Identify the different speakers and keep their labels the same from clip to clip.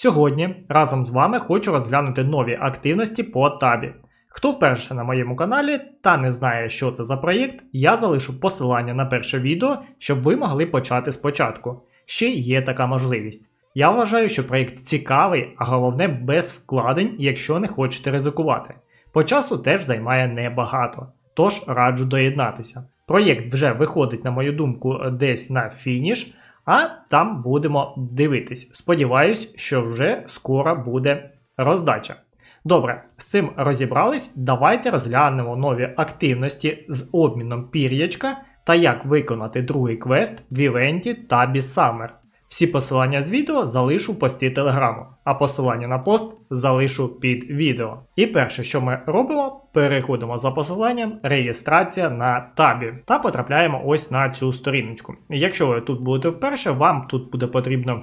Speaker 1: Сьогодні разом з вами хочу розглянути нові активності по табі. Хто вперше на моєму каналі та не знає, що це за проєкт, я залишу посилання на перше відео, щоб ви могли почати спочатку. Ще є така можливість. Я вважаю, що проєкт цікавий, а головне без вкладень, якщо не хочете ризикувати. По часу теж займає небагато, тож раджу доєднатися. Проєкт вже виходить, на мою думку, десь на фініш, а там будемо дивитись. Сподіваюсь, що вже скоро буде роздача. Добре, з цим розібрались. Давайте розглянемо нові активності з обміном пір'ячка та як виконати другий квест в івенті Табі Summer. Всі посилання з відео залишу в пості телеграму, а посилання на пост залишу під відео. І перше, що ми робимо, переходимо за посиланням реєстрація на табі та потрапляємо ось на цю сторіночку. Якщо ви тут будете вперше, вам тут буде потрібно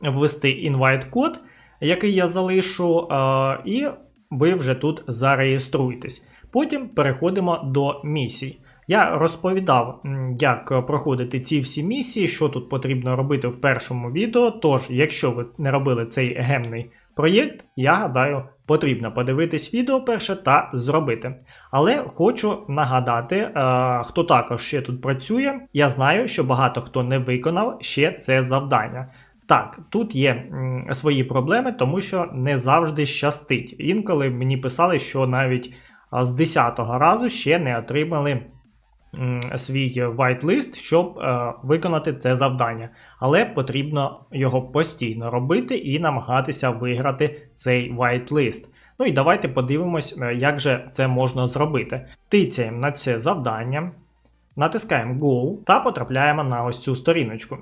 Speaker 1: ввести інвайт-код, який я залишу, е, і ви вже тут зареєструєтесь. Потім переходимо до місій. Я розповідав, як проходити ці всі місії, що тут потрібно робити в першому відео. Тож, якщо ви не робили цей гемний проєкт, я гадаю, потрібно подивитись відео перше та зробити. Але хочу нагадати, е, хто також ще тут працює. Я знаю, що багато хто не виконав ще це завдання. Так, тут є свої проблеми, тому що не завжди щастить. Інколи мені писали, що навіть з 10-го разу ще не отримали свій whitelist, щоб е, виконати це завдання. Але потрібно його постійно робити і намагатися виграти цей whitelist. Ну і давайте подивимось, е, як же це можна зробити. Тицяємо на це завдання, натискаємо Go та потрапляємо на ось цю сторіночку.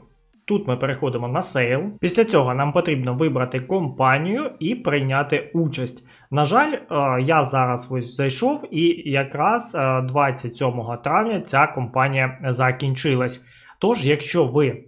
Speaker 1: Тут ми переходимо на сейл. Після цього нам потрібно вибрати компанію і прийняти участь. На жаль, е, я зараз ось зайшов, і якраз е, 27 травня ця компанія закінчилась. Тож, якщо ви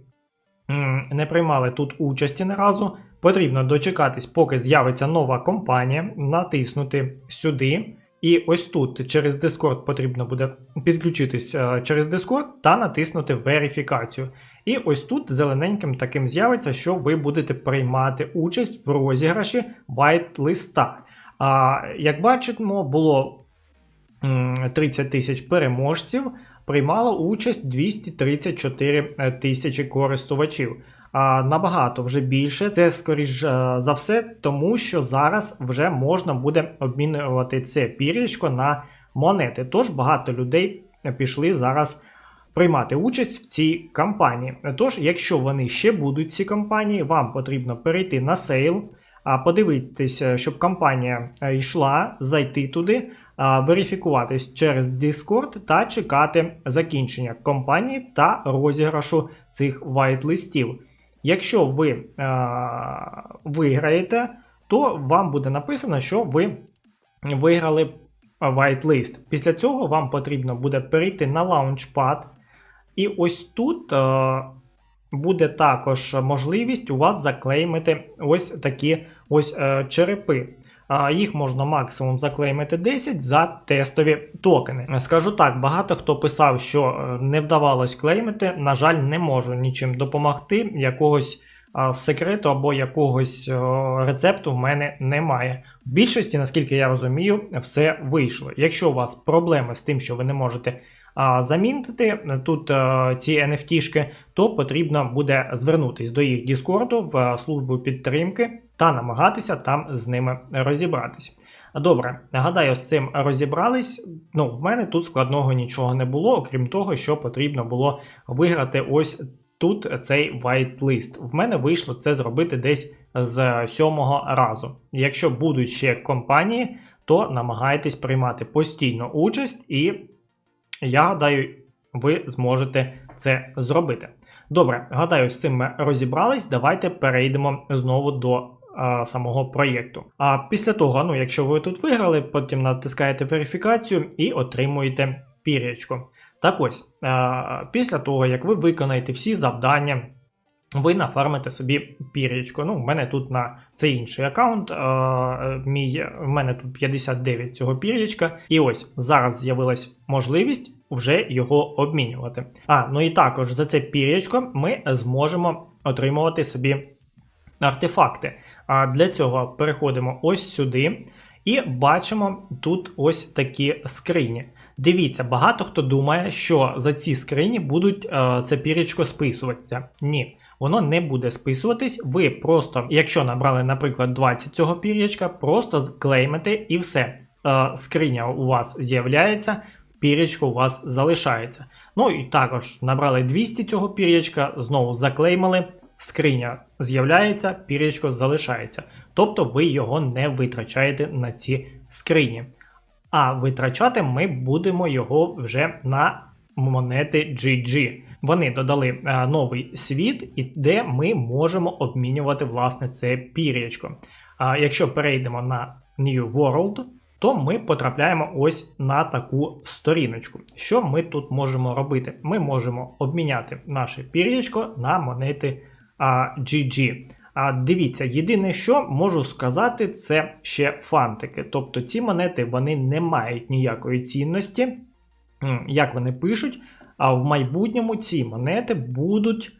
Speaker 1: не приймали тут участі не разу, потрібно дочекатись, поки з'явиться нова компанія, натиснути сюди. І ось тут через Discord потрібно буде підключитись е, через Discord та натиснути верифікацію. І ось тут зелененьким таким з'явиться, що ви будете приймати участь в розіграші whitelist. А як бачимо, було 30 тисяч переможців, приймало участь 234 тисячі користувачів. А набагато вже більше. Це скоріш е, за все, тому що зараз вже можна буде обмінювати це пір'ячко на монети. Тож багато людей пішли зараз приймати участь в цій кампанії. Тож, якщо вони ще будуть ці кампанії, вам потрібно перейти на сейл, подивитися, щоб кампанія е, йшла, зайти туди, верифікуватись через Discord та чекати закінчення кампанії та розіграшу цих вайт-листів. Якщо ви е, виграєте, то вам буде написано, що ви виграли whitelist. Після цього вам потрібно буде перейти на Launchpad. І ось тут е, буде також можливість у вас заклеймити ось такі ось е, черепи. Їх можна максимум заклеймити 10 за тестові токени. Скажу так, багато хто писав, що е, не вдавалось клеймити. На жаль, не можу нічим допомогти. Якогось секрету або якогось рецепту в мене немає. В більшості, наскільки я розумію, все вийшло. Якщо у вас проблеми з тим, що ви не можете замінити тут ці NFT-шки, то потрібно буде звернутися до їх Діскорду в службу підтримки та намагатися там з ними розібратись. Добре, гадаю, з цим розібрались. Ну, в мене тут складного нічого не було, окрім того, що потрібно було виграти ось тут цей whitelist. В мене вийшло це зробити десь з сьомого разу. Якщо будуть ще компанії, то намагайтесь приймати постійно участь, і я гадаю, ви зможете це зробити. Добре, гадаю, з цим ми розібрались. Давайте перейдемо знову до а, самого проєкту. А після того, ну, якщо ви тут виграли, потім натискаєте верифікацію і отримуєте пір'ячко. Так ось, а, після того, як ви виконаєте всі завдання, ви нафармите собі пір'ячко. Ну, в мене тут на це інший аккаунт. Мій, в мене тут 59 цього пір'ячка. І ось зараз з'явилась можливість вже його обмінювати. А, ну і також за це пір'ячко ми зможемо отримувати собі артефакти. А для цього переходимо ось сюди і бачимо тут ось такі скрині. Дивіться, багато хто думає, що за ці скрині будуть е, це пірічко списуватися. Ні, воно не буде списуватись. Ви просто, якщо набрали, наприклад, 20 цього пір'ячка, просто клеймите і все. Е, скриня у вас з'являється, пір'ячко у вас залишається. Ну і також набрали 200 цього пір'ячка, знову заклеймили, скриня з'являється, пір'ячко залишається. Тобто ви його не витрачаєте на ці скрині. А витрачати ми будемо його вже на монети GG. Вони додали е, новий світ, і де ми можемо обмінювати власне це пір'ячко. А якщо перейдемо на New World, то ми потрапляємо ось на таку сторіночку. Що ми тут можемо робити? Ми можемо обміняти наше пір'ячко на монети GG. А дивіться, єдине, що можу сказати, це ще фантики. Тобто ці монети вони не мають ніякої цінності, як вони пишуть. А в майбутньому ці монети будуть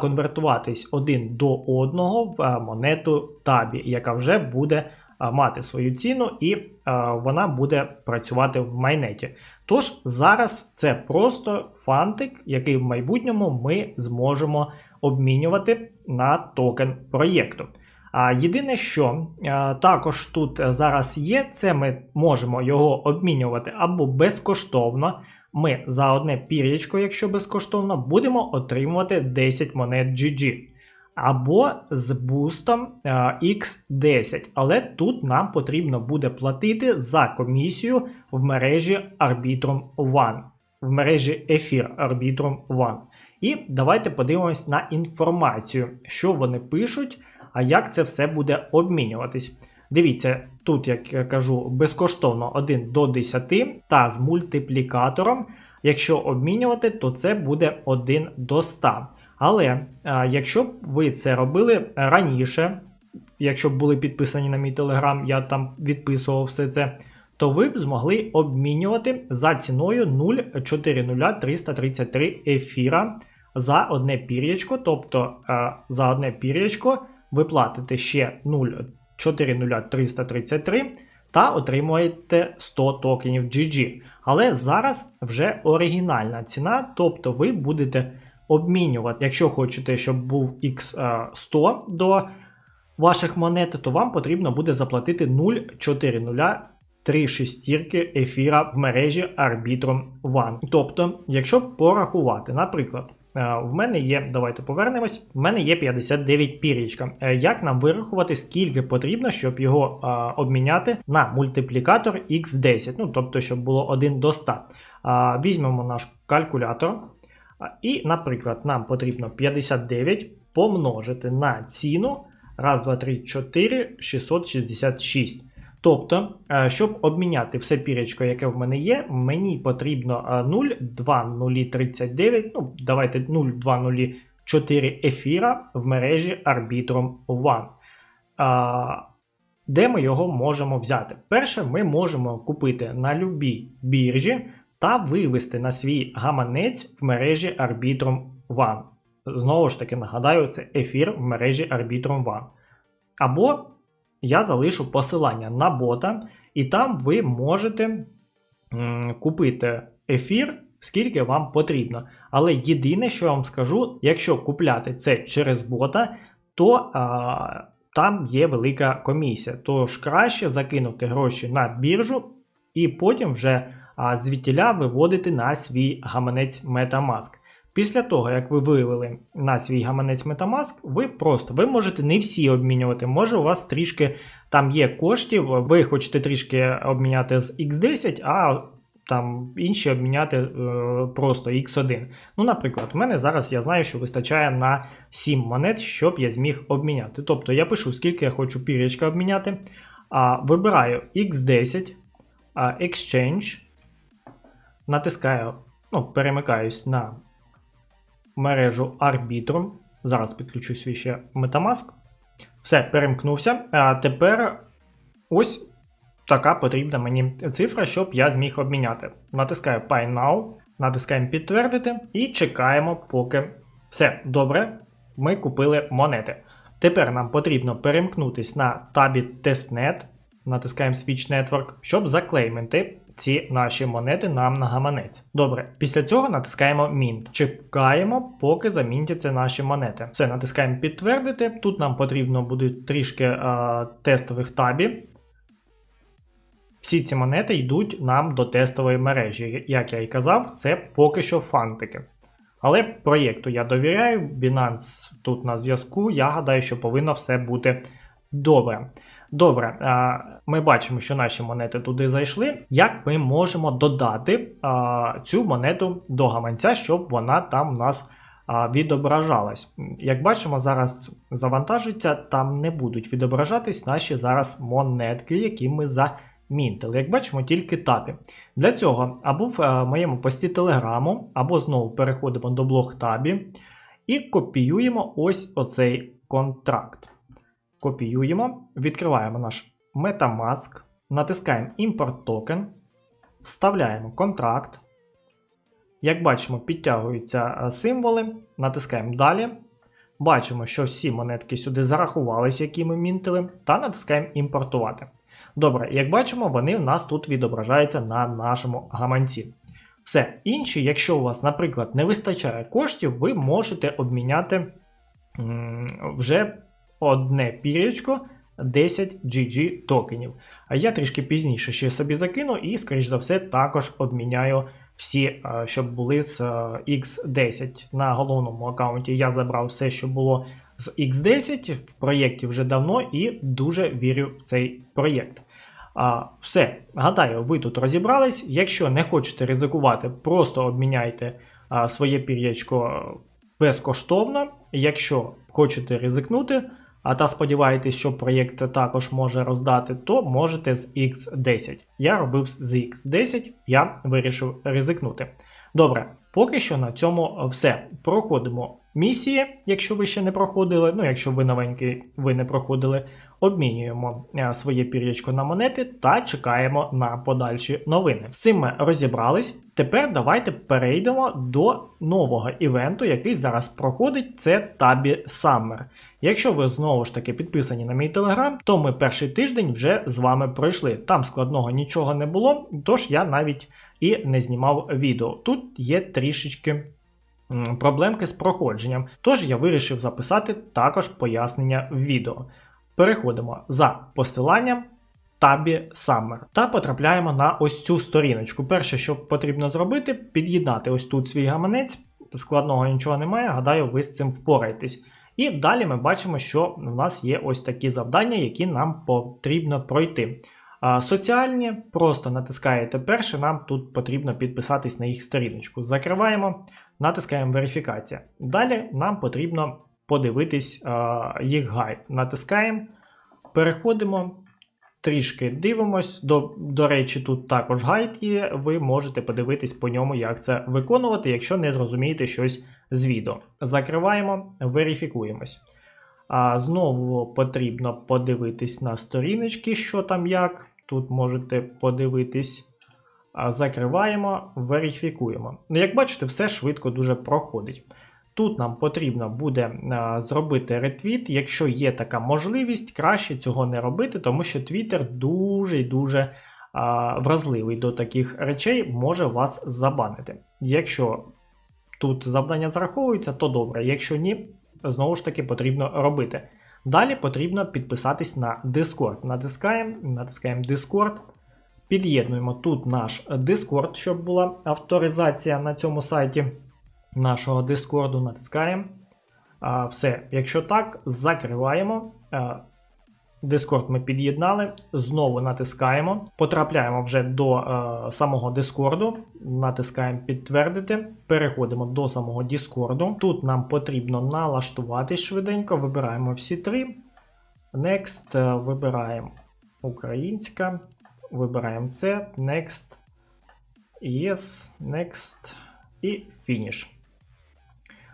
Speaker 1: конвертуватись один до одного в монету табі, яка вже буде мати свою ціну і вона буде працювати в майнеті. Тож зараз це просто фантик, який в майбутньому ми зможемо обмінювати на токен проєкту. А єдине, що також тут зараз є, це ми можемо його обмінювати або безкоштовно. Ми за одне пір'ячко, якщо безкоштовно, будемо отримувати 10 монет GG. Або з бустом X10. Але тут нам потрібно буде платити за комісію в мережі Arbitrum One, в мережі Ефір Arbitrum One. І давайте подивимось на інформацію, що вони пишуть, а як це все буде обмінюватись. Дивіться, тут, як я кажу, безкоштовно 1 до 10 та з мультиплікатором. Якщо обмінювати, то це буде 1 до 100. Але а, якщо б ви це робили раніше, якщо б були підписані на мій телеграм, я там відписував все це, то ви б змогли обмінювати за ціною 0,40333 ефіра за одне пір'ячко. Тобто а, за одне пір'ячко ви платите ще 0,40333 та отримуєте 100 токенів GG. Але зараз вже оригінальна ціна, тобто ви будете обмінювати, якщо хочете, щоб був X100 до ваших монет, то вам потрібно буде заплатити 0,4036 шестірки ефіра в мережі Arbitrum One. Тобто, якщо порахувати, наприклад, е, в мене є, давайте повернемось. В мене є 59 пірічка. Е, Як нам вирахувати, скільки потрібно, щоб його а, обміняти на мультиплікатор X10, ну тобто, щоб було 1 до 100. А, Візьмемо наш калькулятор. А, І, наприклад, нам потрібно 59 помножити на ціну. Раз, два, три, 4, 666. Тобто, е, щоб обміняти все пірячко, яке в мене є, мені потрібно е, 0,2039, ну, давайте 0,204 ефіра в мережі Arbitrum One. Де ми його можемо взяти? Перше, ми можемо купити на любій біржі та вивести на свій гаманець в мережі Arbitrum One. Знову ж таки, нагадаю, це ефір в мережі Arbitrum One. Або я залишу посилання на бота, і там ви можете купити ефір, скільки вам потрібно. Але єдине, що я вам скажу, якщо купляти це через бота, то а, там є велика комісія. Тож краще закинути гроші на біржу і потім вже а, звідтіля виводити на свій гаманець Metamask. Після того, як ви вивели на свій гаманець Metamask, ви просто ви можете не всі обмінювати. Може, у вас трішки там є коштів, ви хочете трішки обміняти з X10, а там інші обміняти е, просто X1. Ну, наприклад, в мене зараз я знаю, що вистачає на 7 монет, щоб я зміг обміняти. Тобто я пишу, скільки я хочу пір'ячка обміняти. А, Вибираю X10, а, Exchange, натискаю, ну, перемикаюсь на мережу Arbitrum. Зараз підключу свій ще Metamask. Все, перемкнувся. А тепер ось така потрібна мені цифра, щоб я зміг обміняти. Натискаю Pay Now, натискаємо підтвердити і чекаємо, поки все добре. Ми купили монети. Тепер нам потрібно перемкнутися на табі Testnet, натискаємо Switch Network, щоб заклеймити ці наші монети нам на гаманець. Добре, після цього натискаємо Mint. Чекаємо, поки замінтяться наші монети. Все, натискаємо підтвердити. Тут нам потрібно буде трішки а, тестових табів. Всі ці монети йдуть нам до тестової мережі. Як я і казав, це поки що фантики. Але проєкту я довіряю, Binance тут на зв'язку. Я гадаю, що повинно все бути добре. Добре, ми бачимо, що наші монети туди зайшли. Як ми можемо додати цю монету до гаманця, щоб вона там у нас відображалась? Як бачимо, зараз завантажиться, там не будуть відображатись наші зараз монетки, які ми замінтили. Як бачимо, тільки табі. Для цього або в моєму пості телеграму, або знову переходимо до блог табі і копіюємо ось оцей контракт. Копіюємо, відкриваємо наш Metamask, натискаємо Import токен, вставляємо контракт. Як бачимо, підтягуються е, символи, натискаємо далі. Бачимо, що всі монетки сюди зарахувалися, які ми мінтили, та натискаємо імпортувати. Добре, як бачимо, вони в нас тут відображаються на нашому гаманці. Все, інші, якщо у вас, наприклад, не вистачає коштів, ви можете обміняти вже одне пір'ячко 10 GG токенів. А я трішки пізніше ще собі закину і, скоріш за все, також обміняю всі, е, щоб були з X10. Е, На головному аккаунті я забрав все, що було з X10 в проєкті вже давно і дуже вірю в цей проєкт. А, Все, гадаю, ви тут розібрались. Якщо не хочете ризикувати, просто обміняйте а, своє пір'ячко безкоштовно. Якщо хочете ризикнути, а та сподіваєтесь, що проєкт також може роздати, то можете з X10. Я робив з X10, я вирішив ризикнути. Добре, поки що на цьому все. Проходимо місії, якщо ви ще не проходили. Ну, якщо ви новенький, ви не проходили, обмінюємо е, своє пір'ячко на монети та чекаємо на подальші новини. З цим ми розібрались. Тепер давайте перейдемо до нового івенту, який зараз проходить. Це Tabby Summer. Якщо ви знову ж таки підписані на мій телеграм, то ми перший тиждень вже з вами пройшли. Там складного нічого не було, тож я навіть і не знімав відео. Тут є трішечки. Проблемки з проходженням, тож я вирішив записати також пояснення в відео. Переходимо за посиланням табі Summer та потрапляємо на ось цю сторіночку. Перше, що потрібно зробити, під'єднати ось тут свій гаманець. Складного нічого немає, гадаю, ви з цим впораєтесь. І далі ми бачимо, що в нас є ось такі завдання, які нам потрібно пройти. Соціальні, просто натискаєте перше, нам тут потрібно підписатись на їх сторіночку. Закриваємо, натискаємо верифікація. Далі нам потрібно подивитись їх гайд. Натискаємо, переходимо, трішки дивимось. До, до речі, тут також гайд є, ви можете подивитись по ньому, як це виконувати, якщо не зрозумієте щось з відео. Закриваємо, верифікуємось. А Знову потрібно подивитись на сторіночки, що там як. Тут можете подивитись. Закриваємо, верифікуємо. Ну, Як бачите, все швидко дуже проходить. Тут нам потрібно буде зробити ретвіт. Якщо є така можливість, краще цього не робити, тому що Twitter дуже і дуже вразливий до таких речей, може вас забанити. Якщо тут завдання зараховується, то добре. Якщо ні, знову ж таки потрібно робити. Далі потрібно підписатись на Discord. Натискаємо, натискаємо Discord. Під'єднуємо тут наш Discord, щоб була авторизація на цьому сайті нашого Discord. Натискаємо. Все, якщо так, закриваємо. Discord ми під'єднали, знову натискаємо, потрапляємо вже до е, самого Discord, натискаємо підтвердити, переходимо до самого Discord. Тут нам потрібно налаштуватись швиденько, вибираємо всі три. Next, е, вибираємо українська, вибираємо це, Next, Yes, Next і Finish.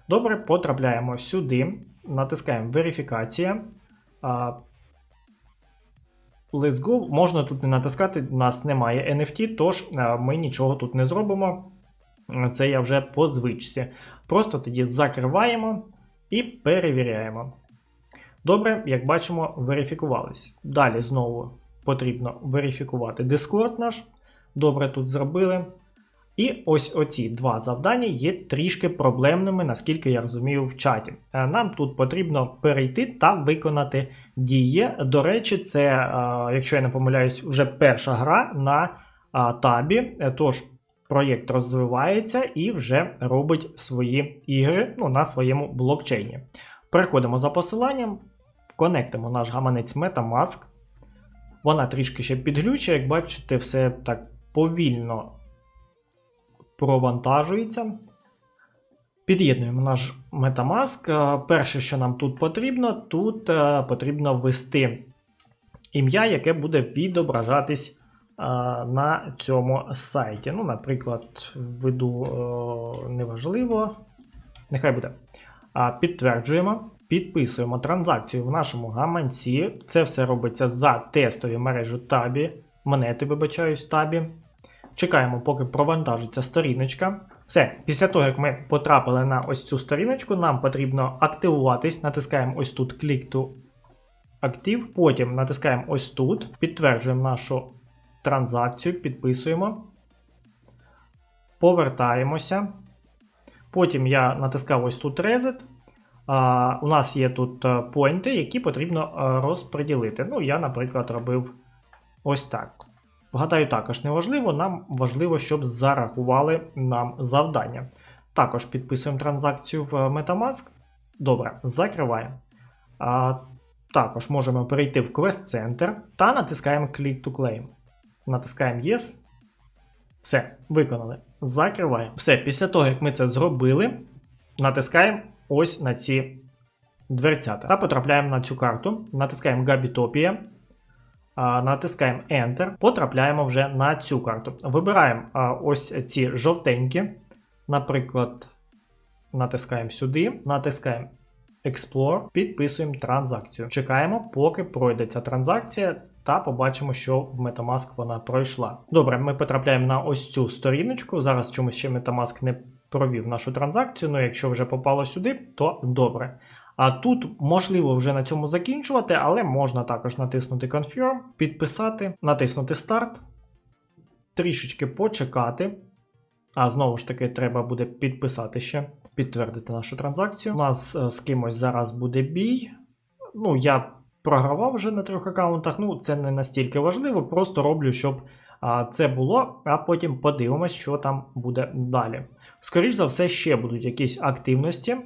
Speaker 1: Добре, потрапляємо сюди, натискаємо верифікація. Let's go. Можна тут не натискати, у нас немає NFT, тож е, ми нічого тут не зробимо. Це я вже по звичці. Просто тоді закриваємо і перевіряємо. Добре, як бачимо, верифікувались. Далі знову потрібно верифікувати Discord наш. Добре, тут зробили. І ось оці два завдання є трішки проблемними, наскільки я розумію, в чаті. Е, Нам тут потрібно перейти та виконати дії. До речі, це, е, якщо я не помиляюсь, вже перша гра на е, табі. Е, Тож проєкт розвивається і вже робить свої ігри ну, на своєму блокчейні. Переходимо за посиланням, конектимо наш гаманець Metamask. Вона трішки ще підглючує, як бачите, все так повільно провантажується. Під'єднуємо наш Metamask. Е, Перше, що нам тут потрібно, тут е, потрібно ввести ім'я, яке буде відображатись е, на цьому сайті. Ну, наприклад, введу неважливо. Нехай буде. Підтверджуємо, підписуємо транзакцію в нашому гаманці. Це все робиться за тестові мережі табі. Монети, вибачаюсь, табі. Чекаємо, поки провантажиться сторіночка. Все, після того, як ми потрапили на ось цю сторіночку, нам потрібно активуватись. Натискаємо ось тут Click to Active. Потім натискаємо ось тут, підтверджуємо нашу транзакцію, підписуємо. Повертаємося. Потім я натискав ось тут Reset. У нас є тут е, поінти, які потрібно е, розподілити. Ну, я, наприклад, робив ось так. Гадаю, також не важливо, нам важливо, щоб зарахували нам завдання. Також підписуємо транзакцію в Metamask. Добре, закриваємо. Також можемо перейти в Quest Center та натискаємо Click to Claim. Натискаємо Yes. Все, виконали. Закриваємо. Все, після того, як ми це зробили, натискаємо ось на ці дверцята. Та потрапляємо на цю карту. Натискаємо Gabitopia. Натискаємо Enter, потрапляємо вже на цю карту. Вибираємо ось ці жовтенькі. Наприклад, натискаємо сюди, натискаємо Explore, підписуємо транзакцію. Чекаємо, поки пройде ця транзакція, та побачимо, що в Metamask вона пройшла. Добре, ми потрапляємо на ось цю сторіночку. Зараз чомусь ще Metamask не провів нашу транзакцію. Ну, якщо вже попало сюди, то добре. А тут можливо вже на цьому закінчувати, але можна також натиснути Confirm, підписати, натиснути Start, трішечки почекати. А знову ж таки, треба буде підписати ще, підтвердити нашу транзакцію. У нас е, з кимось зараз буде бій. Ну, я програвав вже на трьох аккаунтах. Ну, це не настільки важливо, просто роблю, щоб а, це було, а потім подивимось, що там буде далі. Скоріше за все, ще будуть якісь активності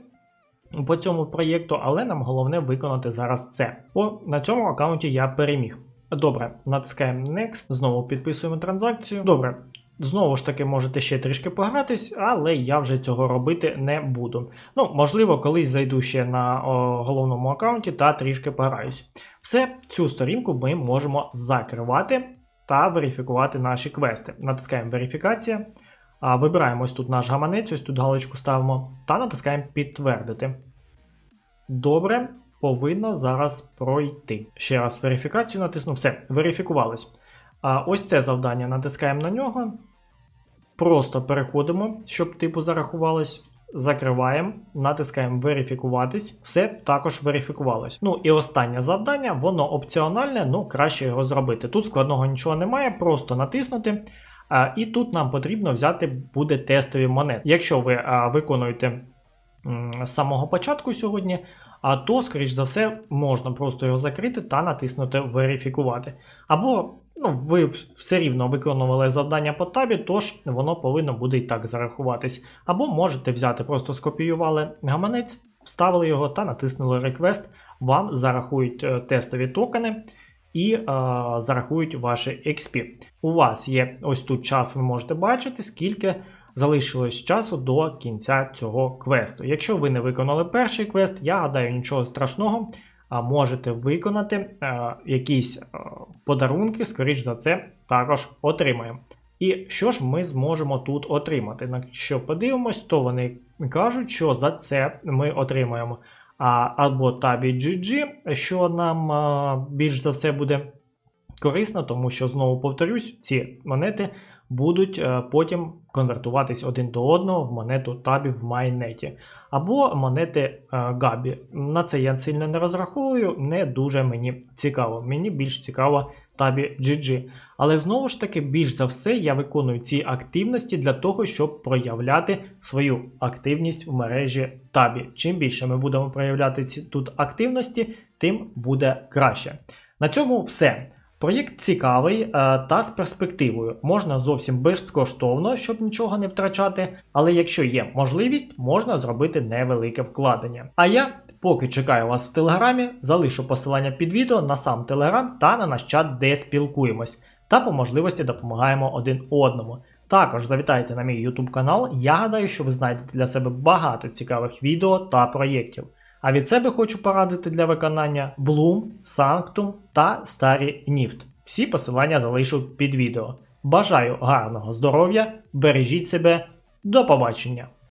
Speaker 1: по цьому проєкту, але нам головне виконати зараз це. О, на цьому аккаунті я переміг. Добре, натискаємо Next, знову підписуємо транзакцію. Добре, знову ж таки можете ще трішки погратись, але я вже цього робити не буду. Ну, можливо, колись зайду ще на о, головному аккаунті та трішки пограюсь. Все, цю сторінку ми можемо закривати та верифікувати наші квести. Натискаємо верифікація. Вибираємо ось тут наш гаманець, ось тут галочку ставимо та натискаємо підтвердити. Добре, повинно зараз пройти. Ще раз верифікацію натисну. Все, верифікувались. А ось це завдання натискаємо на нього. Просто переходимо, щоб типу зарахувалось. Закриваємо, натискаємо верифікуватись, все також верифікувалось. Ну і останнє завдання, воно опціональне, ну краще його зробити. Тут складного нічого немає, просто натиснути. І тут нам потрібно взяти буде тестові монети. Якщо ви виконуєте з самого початку сьогодні, то, скоріш за все, можна просто його закрити та натиснути верифікувати. Або ну, ви все рівно виконували завдання по табі, тож воно повинно буде і так зарахуватись. Або можете взяти, просто скопіювали гаманець, вставили його та натиснули Request, вам зарахують е, тестові токени і е, зарахують ваші XP. У вас є ось тут час, ви можете бачити, скільки залишилось часу до кінця цього квесту. Якщо ви не виконали перший квест, я гадаю, нічого страшного. А можете виконати е, якісь е, подарунки, скоріш за це, також отримаємо. І що ж ми зможемо тут отримати? Якщо подивимось, то вони кажуть, що за це ми отримаємо а, або табі GG, що нам більш за все буде корисно, тому що знову повторюсь, ці монети будуть е, потім конвертуватись один до одного в монету табі в майнеті. Або монети е, Габі. На це я сильно не розраховую, не дуже мені цікаво. Мені більш цікаво табі GG. Але знову ж таки, більш за все, я виконую ці активності для того, щоб проявляти свою активність в мережі табі. Чим більше ми будемо проявляти ці тут активності, тим буде краще. На цьому все. Проєкт цікавий е, та з перспективою. Можна зовсім безкоштовно, щоб нічого не втрачати, але якщо є можливість, можна зробити невелике вкладення. А я, поки чекаю вас в телеграмі, залишу посилання під відео на сам телеграм та на наш чат, де спілкуємось, та по можливості допомагаємо один одному. Також завітайте на мій YouTube канал, я гадаю, що ви знайдете для себе багато цікавих відео та проєктів. А від себе хочу порадити для виконання Bloom, Sanctum та Старі Ніфт. Всі посилання залишу під відео. Бажаю гарного здоров'я, бережіть себе, до побачення!